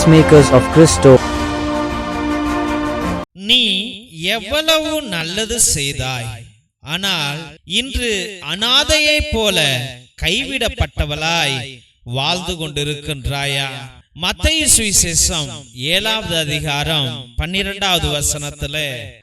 Peacemakers of Christo. நீ எவ்வளவு நல்லது செய்தாய் ஆனால் இன்று அனாதையைப் போல கைவிடப்பட்டவளாய் வாழ்ந்து கொண்டிருக்கின்றாயா மத்திய சுவிசேஷம் ஏழாவது அதிகாரம் பன்னிரெண்டாவது வசனத்துல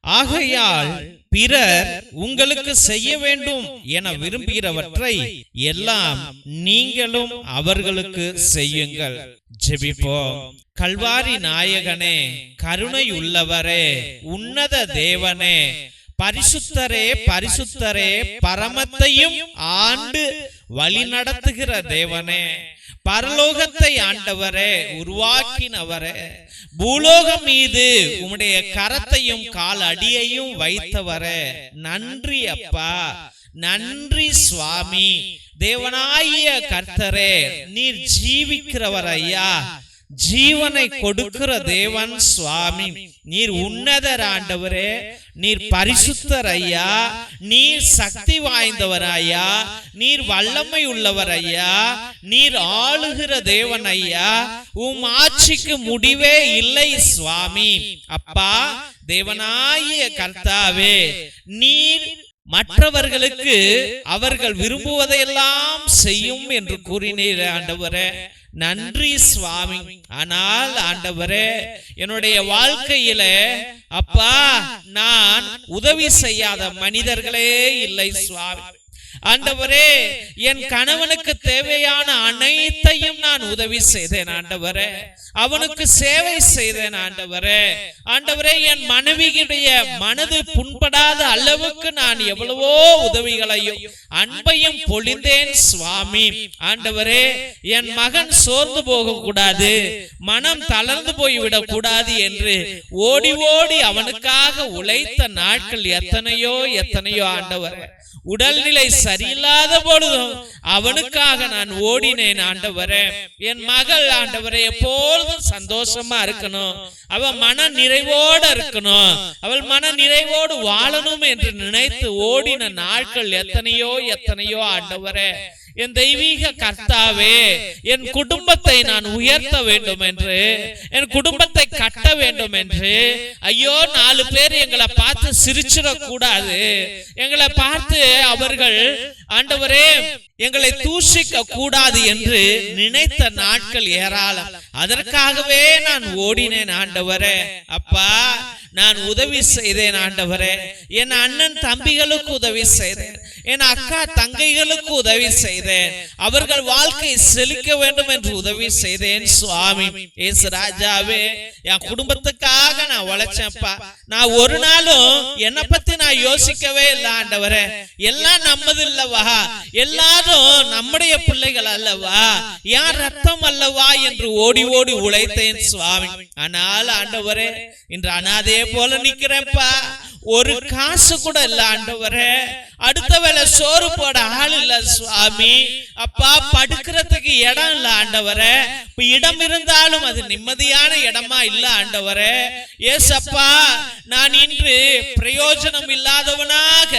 ஆகையால் பிறர் உங்களுக்கு செய்ய வேண்டும் என விரும்புகிறவற்றை எல்லாம் நீங்களும் அவர்களுக்கு செய்யுங்கள். ஜெபிப்போம். கல்வாரி நாயகனே கருணை உள்ளவரே உன்னத தேவனே பரிசுத்தரே பரிசுத்தரே பரமத்தையும் ஆண்டு வழி நடத்துகிற தேவனே பரலோகத்தை ஆண்டவரே உருவாக்கினவரே. பூலோகம் மீது உம்முடைய கரத்தையும் கால் அடியையும் வைத்தவரே. நன்றி அப்பா. நன்றி சுவாமி. தேவனாய கர்த்தரே நீர் ஜீவிக்கிறவர் ஐயா. ஜீவனை கொடுக்கிற தேவன் சுவாமி. நீர் உன்னதர் ஆண்டவரே. நீர் பரிசுத்தர் ஐயா நீர் சக்தி வாய்ந்தவர் ஐயா நீர் வல்லமை உள்ளவர் ஐயா நீர் ஆளுகிற தேவன் ஐயா உம் ஆட்சிக்கு முடிவே இல்லை சுவாமி. அப்பா தேவனாகிய கர்த்தாவே நீர் மற்றவர்களுக்கு அவர்கள் விரும்புவதையெல்லாம் செய்யும் என்று கூறினீர் ஆண்டவரே. நன்றி சுவாமி. ஆனால் ஆண்டவரே என்னுடைய வாழ்க்கையில அப்பா நான் உதவி செய்யாத மனிதர்களே இல்லை சுவாமி. ஆண்டவரே என் கணவனுக்கு தேவையான அனைத்தையும் நான் உதவி செய்தேன் ஆண்டவரே. அவனுக்கு சேவை செய்தேன் ஆண்டவரே. ஆண்டவரே. என் மனைவியுடைய மனது புண்படாத அளவுக்கு நான் எவ்வளவோ உதவிகளையும் அன்பையும் பொழிந்தேன் சுவாமி. ஆண்டவரே என் மகன் சோர்ந்து போக கூடாது. மனம் தளர்ந்து போய்விடக் கூடாது என்று ஓடி ஓடி அவனுக்காக உழைத்த நாட்கள் எத்தனையோ எத்தனையோ ஆண்டவரே. உடல்நிலை சரியில்லாத பொழுதும் அவனுக்காக நான் ஓடினேன் ஆண்டவரே. என் மகள் ஆண்டவரே எப்பொழுதும் சந்தோஷமா இருக்கணும். அவள் மன நிறைவோட இருக்கணும். அவள் மன நிறைவோடு வாழணும் என்று நினைத்து ஓடின நாட்கள் எத்தனையோ எத்தனையோ ஆண்டவரே. என் தெய்வீக கர்த்தாவே என் குடும்பத்தை நான் உயர்த்த வேண்டும் என்று என் குடும்பத்தை கட்ட வேண்டும் என்று ஐயோ நாலு பேர் எங்களை பார்த்து சிரிச்சிட கூடாது எங்களை பார்த்து அவர்கள் ஆண்டவரே எங்களை தூஷிக்க கூடாது என்று நினைத்த நாட்கள் ஏராளம். அதற்காகவே நான் ஓடினேன் ஆண்டவரே. அப்பா நான் உதவி செய்தேன் ஆண்டவரே. என் அண்ணன் தம்பிகளுக்கு உதவி செய்தேன். என் அக்கா தங்கைகளுக்கு உதவி செய்தேன். அவர்கள் வாழ்க்கை செழிக்க வேண்டும் என்று உதவி செய்தேன் சுவாமி. ஏசு ராஜாவே என் குடும்பத்துக்காக நான் உழைச்சேன்ப்பா. நான் ஒரு நாளும் என்னை பத்தி நான் யோசிக்கவே இல்லை ஆண்டவரே. எல்லாம் நம்மது இல்லவா எல்லாரும் நம்முடைய பிள்ளைகள் அல்லவா? யார் ரத்தம் அல்லவா என்று ஓடி ஓடி உழைத்தேன் சுவாமி. ஆனால் ஆண்டவரே இன்று அனாதையே போல நிக்கிறேன்ப்பா ஒரு காசு கூட இல்ல ஆண்டவரே. அடுத்த வேளை சோறு போட ஆள் இல்ல சுவாமி. அப்பா படுக்கிறதுக்கு இடம் இல்ல ஆண்டவரே. இப்ப இடம் இருந்தாலும் அது நிம்மதியான இடமா இல்ல ஆண்டவரே. ஏசப்பா நான் இன்று பிரயோஜனம் இல்லாதவனாக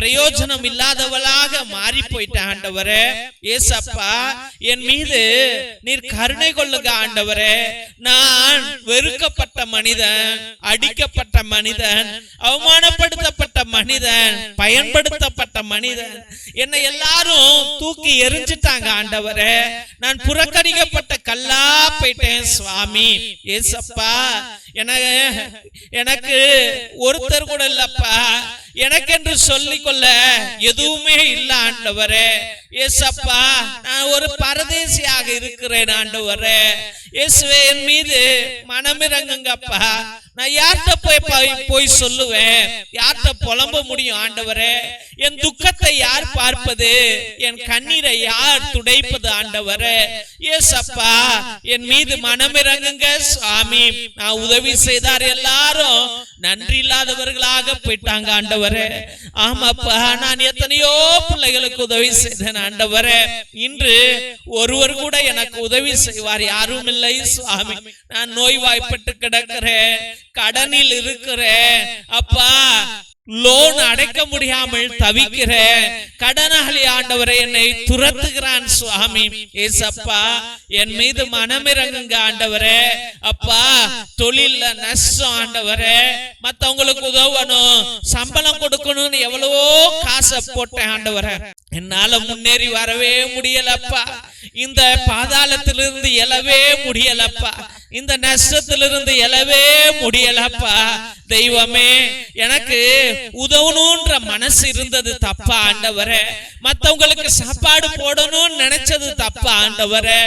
பிரயோஜனம் இல்லாதவளாக மாறி போயிட்டேன் ஆண்டவரே. ஏசப்பா என் மீது நீர் கருணை கொள்ளுங்க ஆண்டவரே. நான் வெறுக்கப்பட்ட மனிதன் அடிக்கப்பட்ட மனிதன் அவமானப்படுத்தப்பட்ட மனிதன் பயன்படுத்தப்பட்ட மனிதன். என்னை எல்லாரும் தூக்கி எரிஞ்சிட்டாங்க ஆண்டவரே. நான் புறக்கணிக்கப்பட்ட கல்லா போயிட்டேன் சுவாமி. ஏசப்பா எனக்கு ஒருத்தர் கூட இல்லப்பா. எனக்கு என்று சொல்லிக்கொள்ள எதுவுமே இல்ல ஆண்டவரே. ஏசப்பா நான் ஒரு பரதேசியாக இருக்கிறேன் ஆண்டவரே. இயேசுவே என் மீது மனமிறங்குங்கப்பா. நான் யார்கிட்ட போய் போய்- போய் சொல்லுவேன்? யார்கிட்ட புலம்ப முடியும் ஆண்டவரே? என் துக்கத்தை யார் பார்ப்பது? என் கண்ணீரை யார் துடைப்பது ஆண்டவரே? ஏசப்பா என் மீது மனமிறங்குங்க சுவாமி. நான் உதவி செய்தார் எல்லாரும். நன்றி இல்லாதவர்களாக போயிட்டாங்க ஆண்டவரே. ஆமாப்பா நான் எத்தனையோ பிள்ளைகளுக்கு உதவி செய்தேன் ஆண்டவரே. இன்று ஒருவர் கூட எனக்கு உதவி செய்வார். யாரும் இல்லை சுவாமி. நான் நோய்வாய்ப்பட்டு கிடக்கிறேன். கடனில் இருக்கிறேன். அப்பா லோன் அடைக்க முடியாமல் தவிக்கிற கடனாளி ஆண்டவரை என்னை துரத்துகிறான் சுவாமி. ஏசப்பா என் மீது மனமிறங்குங்க ஆண்டவரே. அப்பா தொழில்ல நஷ்டம் ஆண்டவரே. மத்தவங்களுக்கு உதவணும் சம்பளம் கொடுக்கணும்னு எவ்வளவோ காசை போட்டேன் ஆண்டவரே. என்னால முன்னேறி வரவே முடியலப்பா. இந்த பாதாளத்திலிருந்து எழவே முடியலப்பா. இந்த நஷ்டத்திலிருந்து எழவே முடியலப்பா. தெய்வமே எனக்கு உதவணும்ன்ற மனசு இருந்தது தப்பா ஆண்டவரே. மத்தவங்களுக்கு சாப்பாடு போடணும்னு நினைச்சது தப்பா ஆண்டவரே.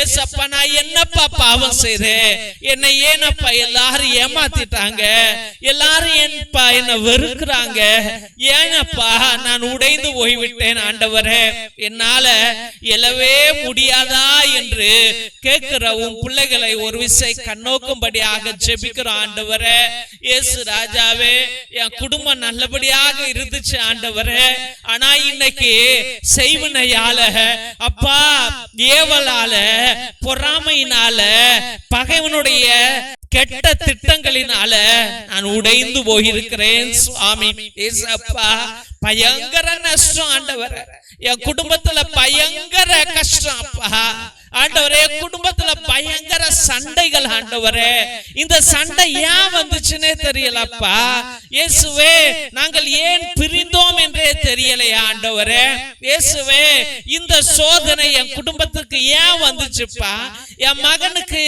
ஏசப்பா நான் என்னப்பா பாவம் செய்தேன்? என்னை ஏனப்பா எல்லாரும் ஏமாத்திட்டாங்க? எல்லாரும் என்பா என்ன வெறுக்கிறாங்க? ஏனப்பா நான் உடைந்து போய்விட்டேன் ஆண்டவரே. என்னால எழவே முடியாதா என்று கேட்கிற உன் பிள்ளைகளை ஒரு விசை கண்ணோக்கும்படியாக ஜெபிக்கிறோம் ஆண்டவரே. இயேசு ராஜாவே என் குடும்பம் நல்லபடியாக இருந்துச்சு ஆண்டவரே. ஆனா இன்னைக்கு செய்வனையால அப்பா ஏவலால பொறாமையினால பகைவனுடைய கெட்ட திட்டங்களினால நான் உடைந்து போயிருக்கிறேன் சுவாமி. ஏசப்பா பயங்கர நஷ்டம் ஆண்டவர். என் குடும்பத்துல பயங்கர கஷ்டம் அப்பா. ஆண்டவரே குடும்ப சண்டைகள் ஆண்டவரே. இந்த சண்டை ஏன் வந்துச்சுன்னே தெரியலப்பா. இயேசுவே நாங்கள் ஏன் பிரிந்தோம் என்றே தெரியலையா ஆண்டவரே. இயேசுவே இந்த சோதனை என் குடும்பத்துக்கு ஏன் வந்துச்சுப்பா? என் மகனுக்கு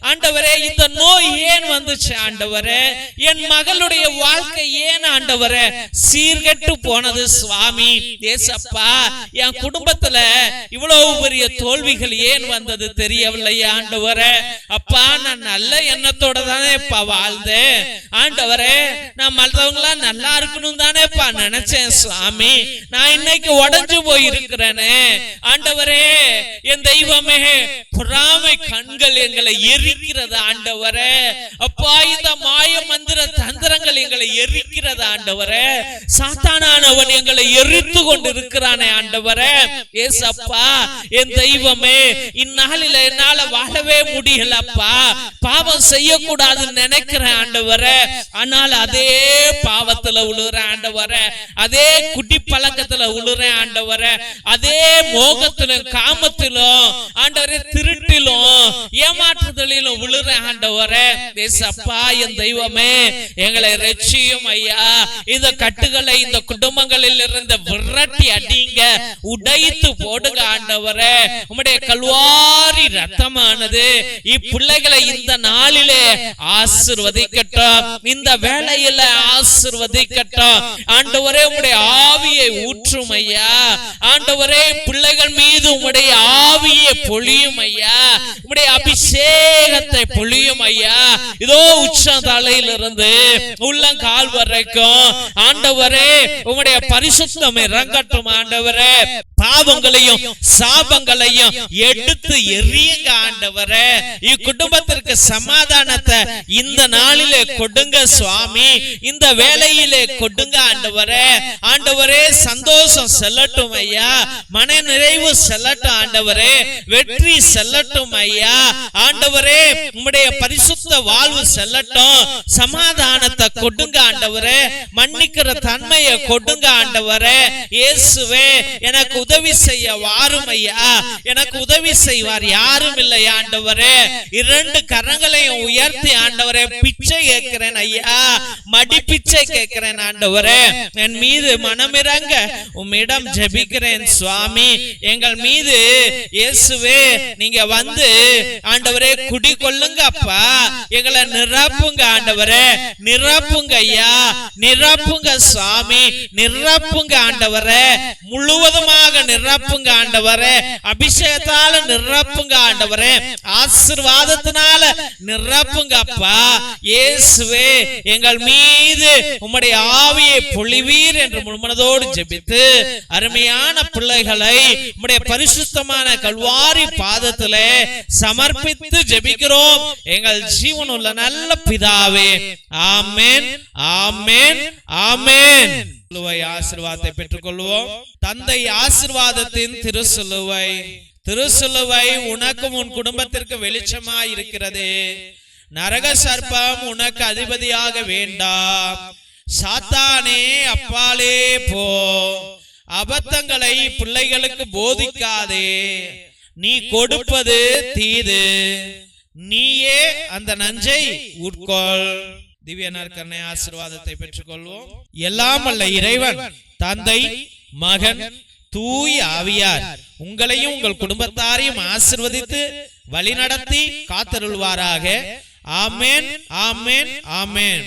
ஆண்டவரே இந்த நோய் ஏன் வந்துச்சு ஆண்டவரே? என் மகளுடைய வாழ்க்கை ஏன் ஆண்டவரே? சீர்கெட்டு போனது சுவாமி. ஏசப்பா என் குடும்பத்துல இவ்வளவு பெரிய தோல்விகள் ஏன் வந்தது தெரியவில்லையே ஆண்டவரே? அப்பா நான் நல்ல எண்ணத்தோட தானேப்பா வாழ்ந்தேன். ஆண்டவரே நான் மற்றவங்களா நல்லா இருக்கணும் தானேப்பா நினைச்சேன் சுவாமி. நான் இன்னைக்கு உடைஞ்சு போயிருக்கிறேனே. ஆண்டவரே என் தெய்வமே பொறாம கண்கள் எங்களை எரிக்கிறத ஆண்டவரே? அப்பா இந்த மாய மந்திர தந்திரங்கள் எங்களை எரிக்கிறத ஆண்டவரே? சாத்தானானவன் எங்களை எரித்து கொண்டு இருக்கிறானே ஆண்டவரே ஏசப்பா என் தெய்வமே இந்நாளில என்னால வாழவே முடியலப்பா பாவம் செய்யக்கூடாதுன்னு நினைக்கிறேன் ஆண்டவரே. ஆனால் அதே பாவத்துல உழுறேன் ஆண்டவரே. அதே குடி பழக்கத்துல உழுறேன் ஆண்டவரே. அதே மோகத்திலும் காமத்திலும் ஆண்டவரே திருட்டிலும் ஏமாற்றுதலிலும் விழுற ஆண்டவரே ஏசப்பா என் தெய்வமே எங்களை ரட்சியும் ஐயா. இந்த கட்டுகளை இந்த குடும்பங்களில் இருந்து விரட்டி அடிங்க உடைத்து போடுங்க ஆண்டவரே. உம்முடைய கல்வாரி ரத்தமானது இப்பிள்ளைகளை இந்த நாளிலே ஆசிர்வதிக்கட்டும். இந்த வேளையில ஆசிர்வதிக்கட்டும். ஆண்டவரே உம்முடைய ஆவியை ஊற்றும் ஐயா. ஆண்டவரே பிள்ளைகள் மீது உம்முடைய ஆவியை பொழியும் ஐயா. உம்முடைய அபிஷேகத்தை பொழியும் ஐயா. இதோ உச்ச தலையிலிருந்து உள்ளங்கால் வரைக்கும். ஆண்டவரே உம்முடைய பரிசுத்தம் இறங்கட்டும் ஆண்டவரே. பாவங்களையும் சாபங்களையும் எடுத்து எரியுங்க ஆண்டவரே. இக்குடும்பத்திற்கு சமாதானத்தை இந்த நாளிலே கொடுங்க சுவாமி. இந்த வேலையிலே கொடுங்க ஆண்டவரே. ஆண்டவரே சந்தோஷம் செல்லட்டும் ஐயா. மன நிறைவு செல்லட்டும் ஆண்டவரே. வெற்றி செல்லட்டும் ஐயா. ஆண்டவரே உம்முடைய பரிசுத்த வாழ்வு செல்லட்டும். சமாதானத்தை கொடுங்க ஆண்டவரே. மன்னிக்கிற தன்மையை கொடுங்க ஆண்டவரே. இயேசுவே எனக்கு உதவி செய்ய வாரும் ஐயா எனக்கு உதவி செய்வார். யாரும் இல்லை ஆண்டவரே. இரண்டு கரங்களையும் உயர்த்தி ஆண்டவரே பிச்சை கேட்கிறேன் ஐயா. மடி பிச்சை கேட்கிறேன் ஆண்டவரே. என் மீது மனமிறங்க. உம்மிடம் ஜெபிக்கிறேன் சுவாமி. எங்கள் மீது இயேசுவே நீங்க வந்து ஆண்டவரே குடி கொள்ளுங்க அப்பா. எங்களை நிரப்புங்க ஆண்டவரே. நிரப்புங்க ஐயா. நிரப்புங்க சுவாமி. நிரப்புங்க ஆண்டவரே. முழுவதுமாக நிரப்புங்க ஆண்டவரே. அபிஷேகத்தால நிரப்புங்க ஆண்டவரே. ஆசிர்வாதத்தினால நிரப்புங்க அப்பா. இயேசுவே எங்கள் மீது உம்முடைய ஆவியை பொழிவீர் என்று முழுமனதோடு ஜெபித்து அருமையான பிள்ளைகளை உம்முடைய பரிசுத்தமான கல்வாரி பாதத்திலே சமர்ப்பித்து ஜெபிக்கிறோம். எங்கள் ஜீவனுள்ள நல்ல பிதாவே. ஆமேன் ஆமேன் ஆமேன். சிலுவை ஆசீர்வாதத்தை பெற்றுக்கொள்வோம். தந்தை ஆசிர்வாதத்தின் திருசிலுவை. திருசிலுவை உனக்கும் உன் குடும்பத்திற்கு வெளிச்சமா இருக்கிறது. நரக சர்ப்பம் உனக்கு அதிபதியாக வேண்டாம். சாத்தானே அப்பாலே போ. அபத்தங்களை பிள்ளைகளுக்கு போதிக்காதே. நீ கொடுப்பது தீது. நீயே அந்த நஞ்சை உட்கொள். திவ்ய நற்கரணை ஆசீர்வாதத்தை பெற்றுக்கொள்வோம். எல்லாம் அல்ல இறைவன் தந்தை மகன் தூய ஆவியார். உங்களையும் உங்கள் குடும்பத்தாரையும் ஆசிர்வதித்து வழிநடத்தி காத்தருள்வாராக. ஆமென் ஆமென். ஆமென்.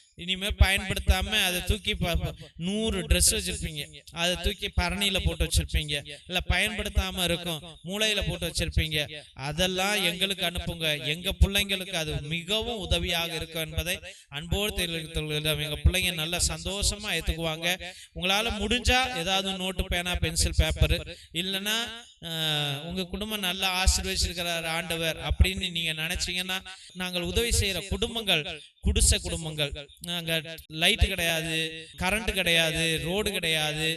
இனிமே பயன்படுத்தாம அதை தூக்கி நூறு ட்ரெஸ் வச்சிருப்பீங்க. அதை தூக்கி பரணியில போட்டு வச்சிருப்பீங்க. இல்ல பயன்படுத்தாம இருக்கும் மூளையில போட்டு வச்சிருப்பீங்க. அதெல்லாம் எங்களுக்கு அனுப்புங்க. எங்க பிள்ளைங்களுக்கு அது மிகவும் உதவியாக இருக்கும் என்பதை அன்போடு தெரிவித்துள்ளோம் எங்க பிள்ளைங்க நல்ல சந்தோஷமா ஏத்துக்குவாங்க. உங்களால முடிஞ்சா ஏதாவது நோட்டு பேனா பென்சில் பேப்பர் இல்லைன்னா உங்கள் குடும்பம் நல்லா ஆசிர்வதிச்சிருக்கிறார் ஆண்டவர் அப்படின்னு நீங்கள் நினச்சிங்கன்னா நாங்கள் உதவி செய்கிற குடும்பங்கள் குடிசை குடும்பங்கள். நாங்கள் லைட் கிடையாது கரண்ட் கிடையாது ரோடு கிடையாது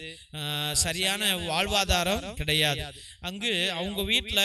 சரியான வாழ்வாதாரம் கிடையாது. அங்கு அவங்க வீட்டில்